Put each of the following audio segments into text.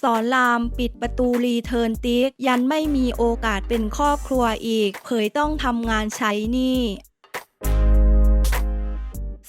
สอนรามปิดประตูรีเทิร์นติ๊กยันไม่มีโอกาสเป็นครอบครัวอีก เผยต้องทำงานใช้หนี้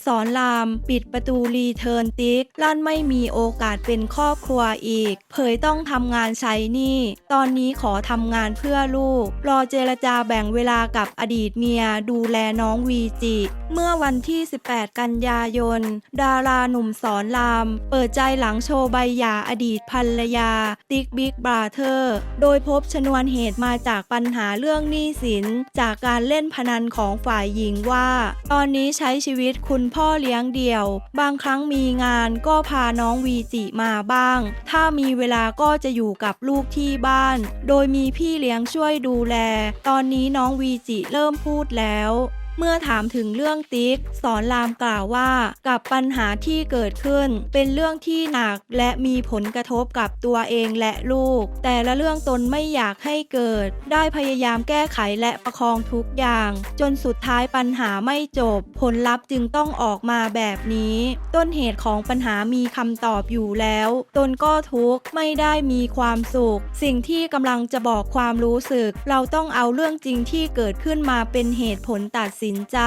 สอนราม ปิดประตูรีเทิร์นติ๊ก ลั่นไม่มีโอกาสเป็นครอบครัวอีก เผยต้องทำงานใช้นี้ตอนนี้ขอทำงานเพื่อลูก รอเจรจาแบ่งเวลากับอดีตเมีย ดูแลน้องวีจิ เมื่อวันที่ 18 กันยายน ดาราหนุ่มสอนราม เปิดใจหลังโชว์ใบหย่าอดีตภรรยา ติ๊กบิ๊กบราเธอร์ โดยพบชนวนเหตุมาจากปัญหาเรื่องหนี้สิน จากการเล่นพนันของฝ่ายหญิงว่า ตอนนี้ใช้ชีวิตคุณพ่พ่อเลี้ยงเดี่ยว บางครั้งมีงานก็พาน้องวีจิมาบ้าง ถ้ามีเวลาก็จะอยู่กับลูกที่บ้าน โดยมีพี่เลี้ยงช่วยดูแล ตอนนี้น้องวีจิเริ่มพูดแล้ว เมื่อถามถึงเรื่องติ๊ก สอนรามกล่าวว่า กับปัญหาที่เกิดขึ้น เป็นเรื่องที่หนักและมีผลกระทบกับตัวเองและลูก แต่ละเรื่องตนไม่อยากให้เกิด ได้พยายามแก้ไขและประคองทุกอย่าง จนสุดท้ายปัญหาไม่จบ ผลลัพธ์จึงต้องออกมาแบบนี้ ต้นเหตุของปัญหามีคำตอบอยู่แล้ว ตนก็ทุกข์ไม่ได้มีความสุข สิ่งที่กำลังจะบอกความรู้สึก เราต้องเอาเรื่องจริงที่เกิดขึ้นมาเป็นเหตุผลตัดสินใจ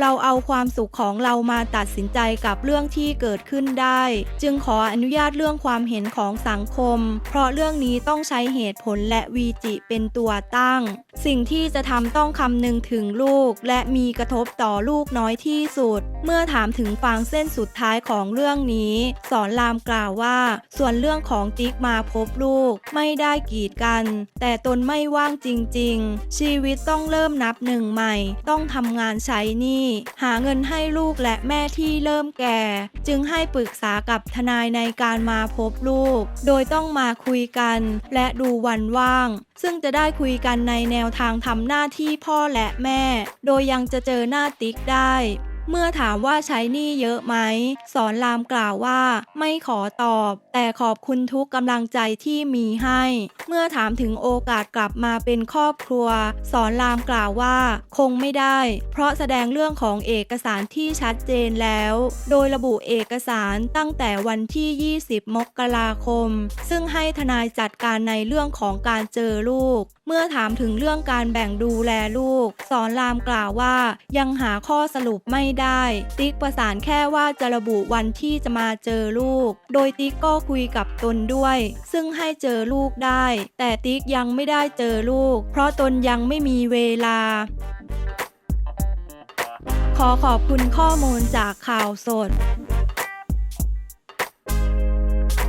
เราเอาความสุขของเรามาตัดสินใจกับเรื่องที่เกิดขึ้นได้ จึงขออนุญาตเรื่องความเห็นของสังคม เพราะเรื่องนี้ต้องใช้เหตุผลและวีจิเป็นตัวตั้ง สิ่งที่จะทำต้องคำนึงถึงลูก และมีกระทบต่อลูกน้อยที่สุด เมื่อถามถึงฟางเส้นสุดท้ายของเรื่องนี้ สอนรามกล่าวว่า ส่วนเรื่องของติ๊กมาพบลูกไม่ได้กีดกัน แต่ตนไม่ว่างจริง ๆ ชีวิตต้องเริ่มนับหนึ่งใหม่ ต้องทำำงานใช้หนี้หาเงินให้ลูกและแม่ที่เริ่มแก่ จึงให้ปรึกษากับทนายในการมาพบลูก โดยต้องมาคุยกัน และดูวันว่าง ซึ่งจะได้คุยกันในแนวทางทำหน้าที่พ่อและแม่ โดยยังจะเจอหน้าติ๊กได้ เมื่อถามว่าใช้หนี้เยอะไหม สอนรามกล่าวว่า ไม่ขอตอบ แต่ขอบคุณทุกกำลังใจที่มีให้ เมื่อถามถึงโอกาสกลับมาเป็นครอบครัว สอนรามกล่าวว่า คงไม่ได้ เพราะแสดงเรื่องของเอกสารที่ชัดเจนแล้ว โดยระบุเอกสารตั้งแต่วันที่ 20 มกราคม ซึ่งให้ทนายจัดการในเรื่องของการเจอลูก เมื่อถามถึงเรื่องการแบ่งดูแลลูก สอนรามกล่าวว่า ยังหาข้อสรุปไม่ได้ ติ๊กประสานแค่ว่าจะระบุวันที่จะมาเจอลูก โดยติ๊กก็คุยกับตนด้วย ซึ่งให้เจอลูกได้ แต่ติ๊กยังไม่ได้เจอลูก เพราะตนยังไม่มีเวลาขอขอบคุณข้อมูลจากข่าวสด